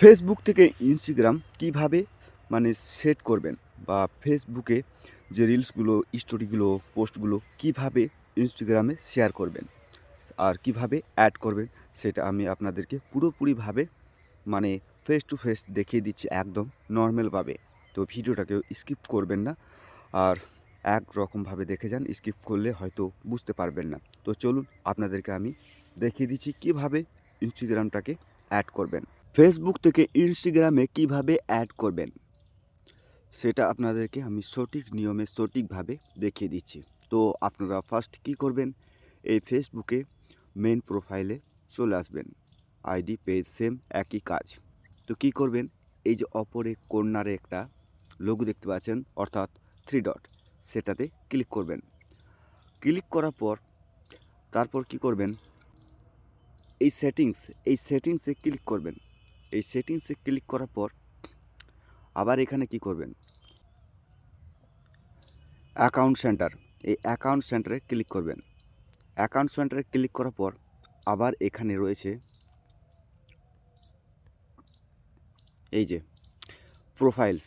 Facebook থেকে Instagram কীভাবে মানে সেট করবেন বা ফেসবুকে যে রিলসগুলো স্টোরিগুলো পোস্টগুলো কীভাবে ইনস্টাগ্রামে শেয়ার করবেন আর কীভাবে অ্যাড করবেন সেটা আমি আপনাদেরকে পুরোপুরিভাবে মানে ফেস টু ফেস দেখিয়ে দিচ্ছি একদম নর্মালভাবে তো ভিডিওটাকে স্কিপ করবেন না আর এক রকমভাবে দেখে যান স্কিপ করলে হয়তো বুঝতে পারবেন না। তো চলুন আপনাদেরকে আমি দেখিয়ে দিচ্ছি কীভাবে ইনস্টাগ্রামটাকে অ্যাড করবেন। ফেসবুক থেকে ইনস্টাগ্রামে কীভাবে অ্যাড করবেন? সেটা আপনাদেরকে আমি সঠিক নিয়মে, সঠিকভাবে দেখিয়ে দিচ্ছি। তো আপনারা ফার্স্ট কি করবেন? এই ফেসবুকে মেন প্রোফাইলে চলে আসবেন। আইডি পেজ সেম একই কাজ। তো কি করবেন? এই যে অপরে কর্নারে একটা লোগো দেখতে পাচ্ছেন, অর্থাৎ থ্রি ডট সেটাতে ক্লিক করবেন। ক্লিক করার পর, তারপর কি করবেন? এই সেটিংস এই সেটিংসে ক্লিক করবেন। এই সেটিংসে ক্লিক করার পর আবার এখানে কি করবেন? অ্যাকাউন্ট সেন্টার এই অ্যাকাউন্ট সেন্টারে ক্লিক করবেন। অ্যাকাউন্ট সেন্টারে ক্লিক করার পর আবার এখানে রয়েছে এই যে প্রোফাইলস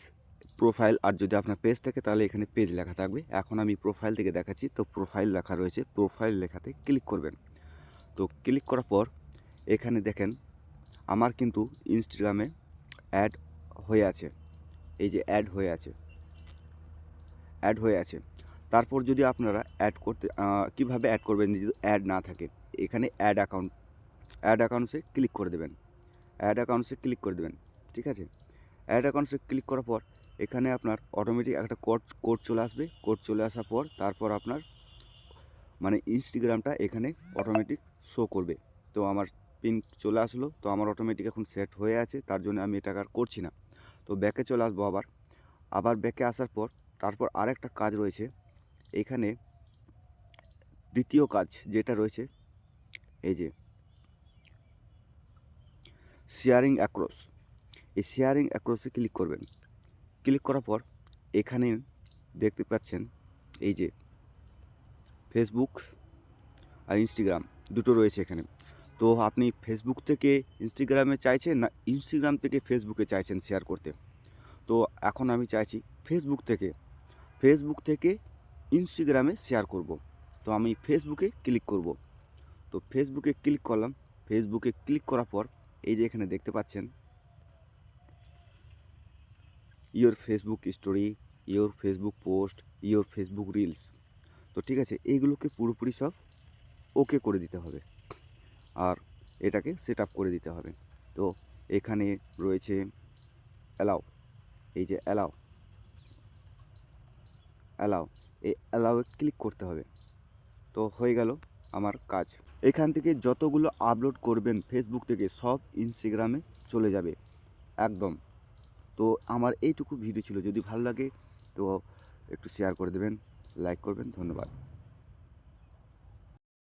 প্রোফাইল আর যদি আপনার পেজ থাকে তাহলে এখানে পেজ লেখা থাকবে। এখন আমি প্রোফাইল থেকে দেখাচ্ছি, তো প্রোফাইল লেখা রয়েছে। প্রোফাইল লেখাতে ক্লিক করবেন। তো ক্লিক করার পর এখানে দেখেন আমার কিন্তু ইনস্টাগ্রামে অ্যাড হয়ে আছে। এই যে অ্যাড হয়ে আছে। অ্যাড হয়ে আছে। তারপর যদি আপনারা অ্যাড করতে কীভাবে অ্যাড করবেন যদি অ্যাড না থাকে? এখানে অ্যাড অ্যাকাউন্ট অ্যাড অ্যাকাউন্টসে ক্লিক করে দেবেন। অ্যাড অ্যাকাউন্টসে ক্লিক করে দেবেন। ঠিক আছে? অ্যাড অ্যাকাউন্টসে ক্লিক করার পর এখানে আপনার অটোমেটিক একটা কোড কোড চলে আসবে। কোড চলে আসার পর তারপর আপনার মানে ইনস্টাগ্রামটা এখানে অটোমেটিক শো করবে। তো আমার পিন চলে আসলো, তো আমার অটোমেটিক এখন সেট হয়ে আছে, তার জন্য আমি এটা আর করছি না। তো ব্যাকে চলে আসব আবার। আবার ব্যাকে আসার পর, তারপর আরেকটা কাজ রয়েছে। এখানে দ্বিতীয় কাজ যেটা রয়েছে, এই যে শেয়ারিং অ্যাক্রস এই শেয়ারিং অ্যাক্রসে ক্লিক করবেন। ক্লিক করার পর, এখানে দেখতে পাচ্ছেন, এই যে ফেসবুক আর ইনস্টাগ্রাম দুটো রয়েছে এখানে। তো আপনি ফেসবুক থেকে ইনস্টাগ্রামে চাইছেন না ইনস্টাগ্রাম থেকে ফেসবুকে চাইছেন শেয়ার করতে? তো এখন আমি চাইছি ফেসবুক থেকে। ফেসবুক থেকে ইনস্টাগ্রামে শেয়ার করব। তো আমি ফেসবুকে ক্লিক করব। তো ফেসবুকে ক্লিক করলাম। ফেসবুকে ক্লিক করার পর এই যে এখানে দেখতে পাচ্ছেন your Facebook story your Facebook post your Facebook reels তো ঠিক আছে, এইগুলোকে পুরোপুরি সব ওকে করে দিতে হবে। আর এটাকে সেট করে দিতে হবে। তো এখানে রয়েছে অ্যালাও এই যে অ্যালাও অ্যালাও এই অ্যালাওয়ে ক্লিক করতে হবে। তো হয়ে গেল আমার কাজ। এখান থেকে যতগুলো আপলোড করবেন ফেসবুক থেকে সব ইনস্টাগ্রামে চলে যাবে, একদম। তো আমার এইটুকু ভিডিও ছিল। যদি ভালো লাগে তো একটু শেয়ার করে দেবেন লাইক করবেন, ধন্যবাদ।